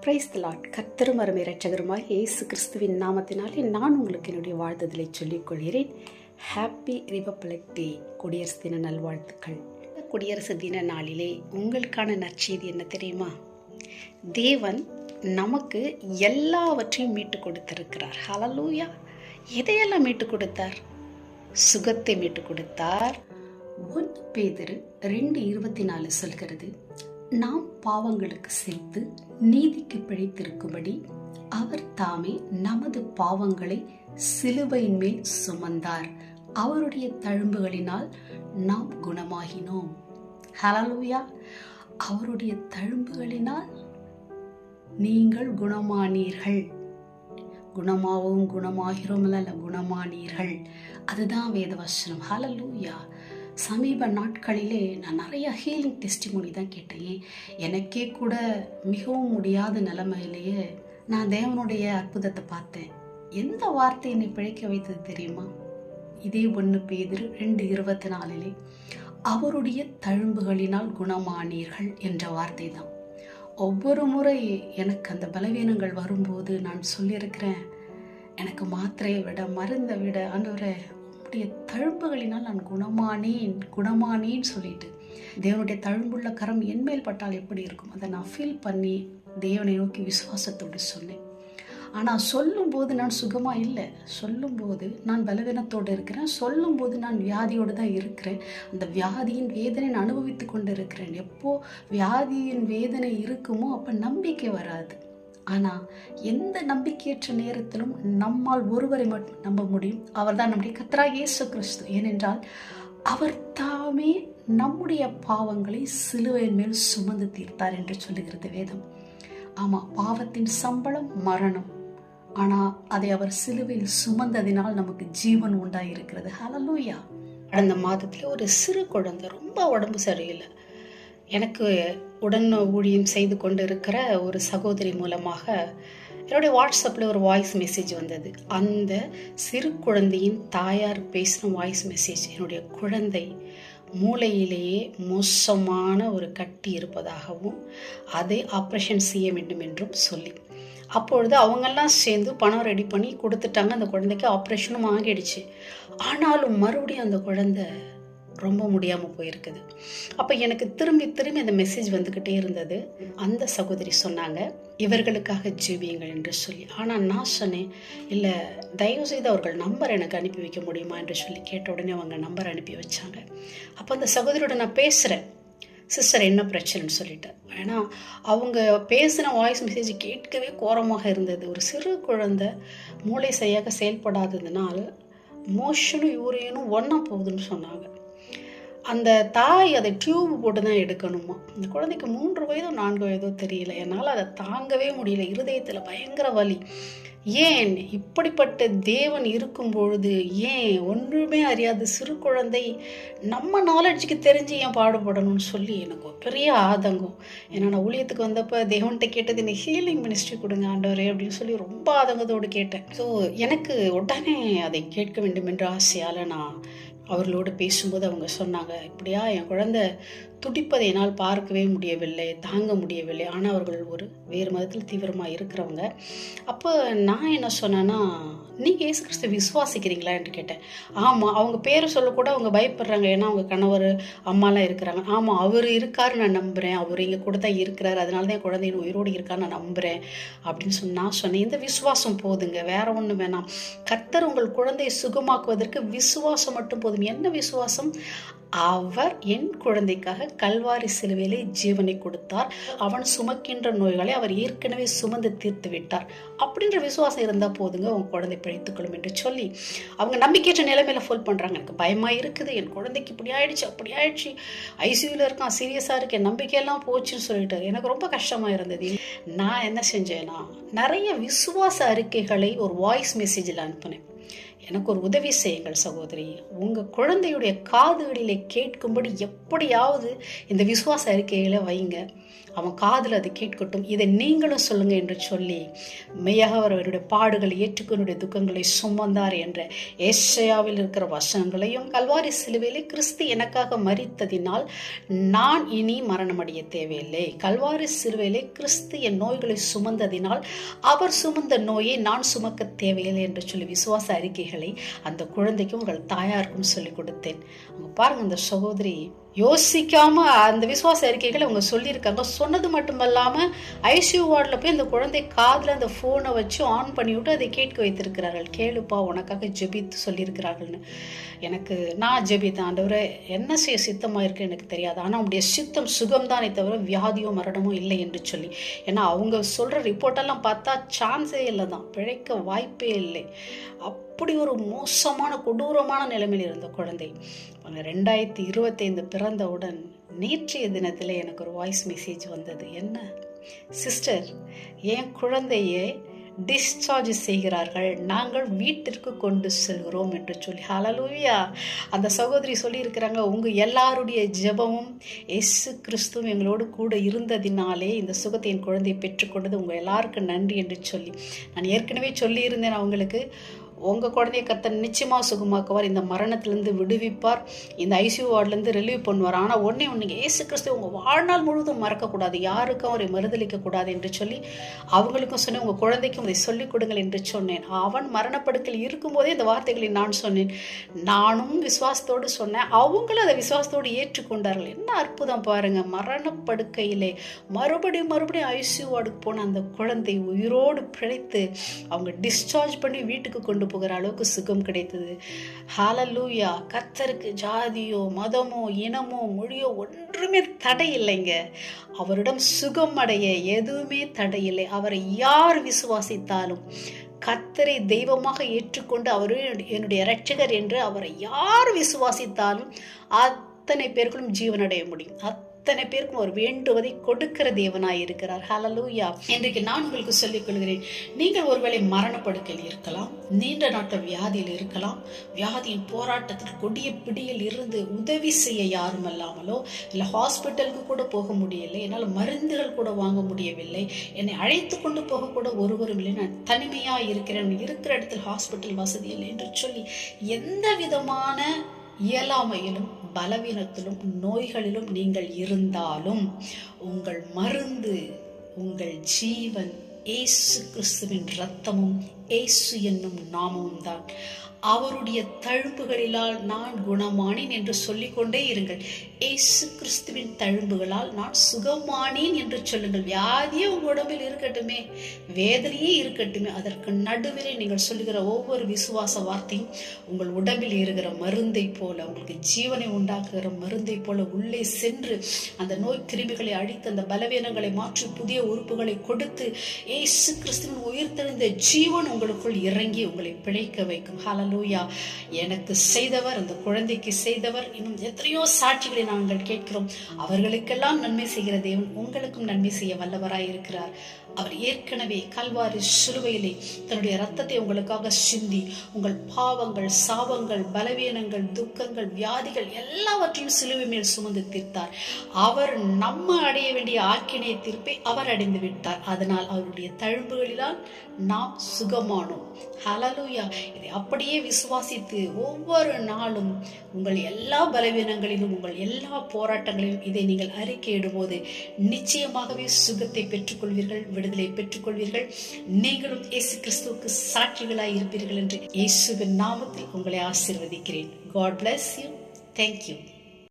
Price lot கர்த்தரும் அருமை ரட்சகருமாய் இயேசு கிறிஸ்துவின் நாமத்தினாலே நான் உங்களுக்கு என்னுடைய வாழ்த்துதலை சொல்லிக் கொள்கிறேன் ஹாப்பி ரிபப்ளிக் டே குடியரசு தின நல்வாழ்த்துக்கள். குடியரசு தின நாளிலே உங்களுக்கான நற்செய்தி என்ன தெரியுமா? தேவன் நமக்கு எல்லாவற்றையும் மீட்டு கொடுத்திருக்கிறார். ஹலலூயா எதையெல்லாம் மீட்டு கொடுத்தார்? சுகத்தை மீட்டு கொடுத்தார். ஒன்று பேதர் ரெண்டு இருபத்தி நாலு சொல்கிறது நாம் பாவங்களுக்கு சேர்த்து நீதிக்கு பிழைத்திருக்கும்படி அவர் தாமே நமது பாவங்களை சிலுவையின் மேல் சுமந்தார். அவருடைய தழும்புகளினால் நாம் குணமாகினோம். ஹலலூயா அவருடைய தழும்புகளினால் நீங்கள் குணமானீர்கள். குணமாகவும் குணமாகிறோம் அல்ல குணமானீர்கள். அதுதான் வேதவசனம். ஹலலூயா சமீப நாட்களிலே நான் நிறைய ஹீலிங் டெஸ்டிமோனி தான் கேட்டேன். எனக்கே கூட மிகவும் முடியாத நிலைமையிலேயே நான் தேவனுடைய அற்புதத்தை பார்த்தேன். எந்த வார்த்தை என்னை பிழைக்க வைத்தது தெரியுமா? இதே ஒன்று பேதிரு ரெண்டு இருபத்தி நாலிலே அவருடைய தழும்புகளினால் குணமானீர்கள் என்ற வார்த்தை தான். ஒவ்வொரு முறை எனக்கு அந்த பலவீனங்கள் வரும்போது நான் சொல்லியிருக்கிறேன் எனக்கு மாத்திரையை விட மருந்தை விட ஆண்டவரை உம்முடைய தழும்புகளினால் நான் குணமானேன் குணமானேன்னு சொல்லிட்டு தேவனுடைய தழும்புள்ள கரம் என்மேல் பட்டால் எப்படி இருக்கும்? அதை நான் ஃபீல் பண்ணி தேவனை நோக்கி விசுவாசத்தோடு சொன்னேன். ஆனால் சொல்லும்போது நான் சுகமாக இல்லை. சொல்லும்போது நான் பலவீனத்தோடு இருக்கிறேன். சொல்லும்போது நான் வியாதியோடு தான் இருக்கிறேன். அந்த வியாதியின் வேதனை நான் அனுபவித்து கொண்டு இருக்கிறேன் எப்போ வியாதியின் வேதனை இருக்குமோ அப்போ நம்பிக்கை வராது. ஆனால் எந்த நம்பிக்கையற்ற நேரத்திலும் நம்மால் ஒருவரை மட்டும் நம்ப முடியும். அவர்தான் நம்முடைய கத்ரா இயேசு கிறிஸ்து. ஏனென்றால் அவர் தாமே நம்முடைய பாவங்களை சிலுவையின் மேல் சுமந்து தீர்த்தார் என்று சொல்லுகிறது வேதம். ஆமாம் பாவத்தின் சம்பளம் மரணம். ஆனால் அதை அவர் சிலுவையில் சுமந்ததினால் நமக்கு ஜீவன் உண்டாயிருக்கிறது. ஹலலூயா கடந்த மாதத்தில் ஒரு சிறு குழந்தை ரொம்ப உடம்பு சரியில்லை. எனக்கு உடன் ஊழியம் செய்து கொண்டு இருக்கிற ஒரு சகோதரி மூலமாக என்னுடைய வாட்ஸ்அப்பில் ஒரு வாய்ஸ் மெசேஜ் வந்தது. அந்த சிறு குழந்தையின் தாயார் பேசின வாய்ஸ் மெசேஜ் என்னுடைய குழந்தை மூளையிலேயே மோசமான ஒரு கட்டி இருப்பதாகவும் அதை ஆப்ரேஷன் செய்ய வேண்டும் என்றும் சொல்லி. அப்பொழுது அவங்கெல்லாம் சேர்ந்து பணம் ரெடி பண்ணி கொடுத்துட்டாங்க. அந்த குழந்தைக்கு ஆப்ரேஷனும் ஆகிடுச்சு. ஆனாலும் மறுபடியும் அந்த குழந்தை ரொம்ப முடியாமல் போயிருக்குது. அப்போ எனக்கு திரும்பி திரும்பி அந்த மெசேஜ் வந்துக்கிட்டே இருந்தது. அந்த சகோதரி சொன்னாங்க இவர்களுக்காக ஜீவியுங்கள் என்று சொல்லி. ஆனால் நான் சொன்னேன் இல்லை தயவு செய்து அவர்கள் நம்பர் எனக்கு அனுப்பி வைக்க முடியுமா? என்று சொல்லி கேட்ட உடனே அவங்க நம்பர் அனுப்பி வச்சாங்க. அப்போ அந்த சகோதரியோட நான் பேசுகிறேன் சிஸ்டர் என்ன பிரச்சனைன்னு சொல்லிட்டேன் ஏன்னா அவங்க பேசின வாய்ஸ் மெசேஜ் கேட்கவே கோரமாக இருந்தது. ஒரு சிறு குழந்தை மூளை சரியாக செயல்படாததுனால் மோஷனும் யூரியனும் ஒன்றா போகுதுன்னு சொன்னாங்க. அந்த தாய் அதை டியூப் போட்டு தான் எடுக்கணுமா? அந்த குழந்தைக்கு மூன்று வயதோ நான்கு வயதோ தெரியல. என்னால் அதை தாங்கவே முடியல. இருதயத்தில் பயங்கர வலி. ஏன் இப்படிப்பட்ட தேவன் இருக்கும் பொழுது ஏன் ஒன்றுமே அறியாத சிறு குழந்தை நம்ம நாலெட்ஜுக்கு தெரிஞ்சு ஏன் பாடுபடணும்னு சொல்லி எனக்கு பெரிய ஆதங்கம். ஏன்னா நான் ஊழியத்துக்கு வந்தப்போ தேவன்கிட்ட கேட்டது என்னை ஹீலிங் மினிஸ்ட்ரி கொடுங்க ஆண்டவரே அப்படின்னு சொல்லி ரொம்ப ஆதங்கத்தோடு கேட்டேன். ஸோ எனக்கு உடனே அதை கேட்க வேண்டும் என்ற ஆசையால் நான் அவர்களோடு பேசும்போது அவங்க சொன்னாங்க இப்படியா என் குழந்தை துடிப்பதை என்னால் பார்க்கவே முடியவில்லை தாங்க முடியவில்லை. ஆனால் அவர்கள் ஒரு வேறு மதத்தில் தீவிரமாக இருக்கிறவங்க. அப்போ நான் என்ன சொன்னேன்னா நீங்கள் ஏசு கிறிஸ்து விசுவாசிக்கிறீங்களா? என்று கேட்டேன். ஆமாம் அவங்க பேரை சொல்லக்கூட அவங்க பயப்படுறாங்க. ஏன்னா அவங்க கணவர் அம்மாலாம் இருக்கிறாங்க. ஆமாம் அவர் இருக்கார் நான் நம்புகிறேன் அவர் இங்கே கூட தான் இருக்கிறார். அதனால தான் என் உயிரோடு இருக்கார் நான் நம்புகிறேன் அப்படின்னு சொல்லி நான் சொன்னேன் இந்த விசுவாசம் போதுங்க. வேற ஒன்றும் வேணாம். கத்தர் உங்கள் குழந்தையை சுகமாக்குவதற்கு விசுவாசம் மட்டும் போதும். என்ன விசுவாசம்? அவர் என் குழந்தைக்காக கல்வாரி சிலுவையிலே ஜீவனை கொடுத்தார். அவன் சுமக்கின்ற நோய்களை அவர் ஏற்கனவே சுமந்து தீர்த்து விட்டார். அப்படின்ற விசுவாசம் இருந்தால் போதுங்க உன் குழந்தை பிழைத்துக்கொள்ளும் என்று சொல்லி. அவங்க நம்பிக்கையற்ற நிலைமையில ஃபோல் பண்ணுறாங்க எனக்கு பயமாக இருக்குது என் குழந்தைக்கு இப்படி ஆயிடுச்சு அப்படி ஆயிடுச்சு. ஐசியூவில் இருக்கான் சீரியஸாக இருக்கு என் நம்பிக்கையெல்லாம் போச்சுன்னு சொல்லிட்டு எனக்கு ரொம்ப கஷ்டமாக இருந்தது. நான் என்ன செஞ்சேன்னா நிறைய விசுவாச அறிக்கைகளை ஒரு வாய்ஸ் மெசேஜில் அனுப்பினேன். எனக்கு ஒரு உதவி செய்யுங்கள் சகோதரி. உங்கள் குழந்தையுடைய காதுகளிலே கேட்கும்படி எப்படியாவது இந்த விசுவாச அறிக்கைகளை வைங்க. அவன் காதில் அது கேட்கட்டும். இதை நீங்களும் சொல்லுங்க என்று சொல்லி மெய்யாக அவர் அவருடைய பாடுகளை ஏற்றுக்கொண்டுடைய துக்கங்களை சுமந்தார் என்ற ஏஷையாவில் இருக்கிற வசனங்களையும் கல்வாரி சிலுவையிலே கிறிஸ்து எனக்காக மறித்ததினால் நான் இனி மரணமடைய தேவையில்லை. கல்வாரி சிலுவையிலே கிறிஸ்து என் நோய்களை சுமந்ததினால் அவர் சுமந்த நோயை நான் சுமக்க தேவையில்லை என்று சொல்லி விசுவாச அறிக்கைகளை அந்த குழந்தைக்கும் உங்கள் தாயாருக்கும் சொல்லிக் கொடுத்தேன். அவங்க பாருங்க அந்த சகோதரி யோசிக்காம அந்த விசுவாச அறிக்கைகளை அவங்க சொல்லியிருக்காங்க. சொன்னது மட்டுமல்லாம ஐசியூ வார்டில் போய் அந்த குழந்தை காதில் அந்த ஃபோனை வச்சு ஆன் பண்ணி விட்டு அதை கேட்க வைத்திருக்கிறார்கள். கேளுப்பா உனக்காக ஜெபித்து சொல்லியிருக்கிறார்கள்னு. எனக்கு நான் ஜெபித்தேன் ஆண்டவரை என்ன செய்ய சித்தமாக இருக்கு எனக்கு தெரியாது. ஆனால் உடைய சித்தம் சுகம்தானே தவிர வியாதியோ மரணமோ இல்லை என்று சொல்லி. ஏன்னா அவங்க சொல்கிற ரிப்போர்ட்டெல்லாம் பார்த்தா சான்ஸே இல்லை தான் பிழைக்க வாய்ப்பே இல்லை. அப்படி ஒரு மோசமான கொடூரமான நிலைமையில் இருந்த குழந்தை. ரெண்டாயிரத்தி இருபத்தைந்து பிறந்தவுடன் நேற்றைய தினத்தில் எனக்கு ஒரு வாய்ஸ் மெசேஜ் வந்தது. என்ன? சிஸ்டர் என் குழந்தையை டிஸ்சார்ஜ் செய்கிறார்கள். நாங்கள் வீட்டிற்கு கொண்டு செல்கிறோம் என்று சொல்லி. ஹலலூவியா அந்த சகோதரி சொல்லியிருக்கிறாங்க உங்கள் எல்லாருடைய ஜெபமும் எஸ்ஸு கிறிஸ்துவும் எங்களோடு கூட இருந்ததினாலே இந்த சுகத்தை என் குழந்தையை பெற்றுக்கொண்டது. உங்கள் எல்லாருக்கும் நன்றி என்று சொல்லி. நான் ஏற்கனவே சொல்லியிருந்தேன் அவங்களுக்கு உங்கள் குழந்தைய கத்த நிச்சயமாக சுகமாக்குவார். இந்த மரணத்திலேருந்து விடுவிப்பார். இந்த ஐசியூ வார்ட்லேருந்து ரிலீவ் பண்ணுவார். ஆனால் ஒன்றே ஒன்று ஏசு கிறிஸ்து உங்கள் வாழ்நாள் முழுவதும் மறக்கக்கூடாது. யாருக்கும் அவரை மறுதளிக்கக்கூடாது என்று சொல்லி அவங்களுக்கும் சொன்னேன் உங்கள் குழந்தைக்கும் அதை சொல்லிக் கொடுங்கள் என்று சொன்னேன். அவன் மரணப்படுக்கையில் இருக்கும்போதே இந்த வார்த்தைகளை நான் சொன்னேன். நானும் விசுவாசத்தோடு சொன்னேன். அவங்களும் அதை விசுவாசத்தோடு ஏற்றுக்கொண்டார்கள். என்ன அற்புதம் பாருங்கள் மரணப்படுக்கையிலே மறுபடியும் மறுபடியும் ஐசியூ வார்டுக்கு போன அந்த குழந்தை உயிரோடு பிழைத்து அவங்க டிஸ்சார்ஜ் பண்ணி வீட்டுக்கு கொண்டு போகிற அளவுக்கு சுகம் கிடைத்தது. ஹாலலூயா கத்தருக்கு ஜாதியோ மதமோ இனமோ மொழியோ ஒன்றுமே தடை இல்லைங்க. அவரிடம் சுகம் அடைய எதுவுமே தடையில்லை அவரை யார் விசுவாசித்தாலும் கத்தரை தெய்வமாக ஏற்றுக்கொண்டு அவரு என்னுடைய இரட்சகர் என்று அவரை யார் விசுவாசித்தாலும் அத்தனை பேர்களும் ஜீவனடைய முடியும். அத்தனை பேருக்கும் ஒரு வேண்டுவதை கொடுக்கிற தேவனாய் இருக்கிறார். ஹலலூயா இன்றைக்கு நான் உங்களுக்கு சொல்லிக் கொள்கிறேன் நீங்கள் ஒருவேளை மரணப்படுக்கையில் இருக்கலாம் நீண்ட நாட்கள் வியாதியில் இருக்கலாம் வியாதியின் போராட்டத்தில் கொடிய பிடியில் இருந்து உதவி செய்ய யாரும் அல்லாமலோ இல்லை ஹாஸ்பிட்டலுக்கு கூட போக முடியலை என்னால் மருந்துகள் கூட வாங்க முடியவில்லை என்னை அழைத்து கொண்டு போக கூட ஒருவரும் இல்லை நான் தனிமையாக இருக்கிறேன் இருக்கிற இடத்தில் ஹாஸ்பிட்டல் வசதி இல்லை என்று சொல்லி எந்த விதமான இயலாமையிலும் பலவீனத்திலும் நோய்களிலும் நீங்கள் இருந்தாலும் உங்கள் மருந்து உங்கள் ஜீவன் ஏசு கிறிஸ்துவின் ரத்தமும் ஏசு என்னும் நாமமும் தான். அவருடைய தழும்புகளிலால் நான் குணமானேன் என்று சொல்லிக்கொண்டே இருங்கள். ஏசு கிறிஸ்துவின் தழும்புகளால் நான் சுகமானேன் என்று சொல்லுங்கள். வியாதியே உங்கள் உடம்பில் இருக்கட்டுமே வேதனையே இருக்கட்டுமே. அதற்கு நடுவிலே நீங்கள் சொல்லுகிற ஒவ்வொரு விசுவாச வார்த்தையும் உங்கள் உடம்பில் இருக்கிற மருந்தை போல உங்களுக்கு ஜீவனை உண்டாக்குகிற மருந்தை போல உள்ளே சென்று அந்த நோய் கிருமிகளை அழித்து அந்த பலவீனங்களை மாற்றி புதிய உறுப்புகளை கொடுத்து ஏசு கிறிஸ்துவின் உயிர்த்தெழுந்த ஜீவன் உங்களுக்குள் இறங்கி உங்களை பிழைக்க வைக்கும். ஹலலூயா எனக்கு செய்தவர் அந்த குழந்தைக்கு செய்தவர் இன்னும் எத்தனையோ சாட்சிகளை நாங்கள் கேட்கிறோம். அவர்களுக்கெல்லாம் நன்மை செய்கிற தேவன் உங்களுக்கும் நன்மை செய்ய வல்லவராய் இருக்கிறார் அவர் ஏற்கனவே கல்வாரி சிலுவையிலே தன்னுடைய ரத்தத்தை உங்களுக்காக சிந்தி உங்கள் பாவங்கள் சாபங்கள் பலவீனங்கள் துக்கங்கள் வியாதிகள் எல்லாவற்றையும் சிலுவை மேல் சுமந்து தீர்த்தார். அவர் நம்ம அடைய வேண்டிய ஆக்கினை தீர்ப்பை அவர் அடைந்து விட்டார். அதனால் அவருடைய தழும்புகளினால் நாம் சுகமானோம். ஹலலூயா இதை அப்படியே விசுவாசித்து ஒவ்வொரு நாளும் உங்கள் எல்லா பலவீனங்களிலும் உங்கள் எல்லா போராட்டங்களிலும் இதை நீங்கள் அறிக்கையிடும்போது நிச்சயமாகவே சுகத்தை பெற்றுக்கொள்வீர்கள் விடுதலை பெற்றுக்கொள்வீர்கள். நீங்களும் இயேசு கிறிஸ்துவுக்கு சாட்சிகளாய் இருப்பீர்கள் என்று இயேசுவின் நாமத்தில் உங்களை ஆசீர்வதிக்கிறேன். God bless you thank you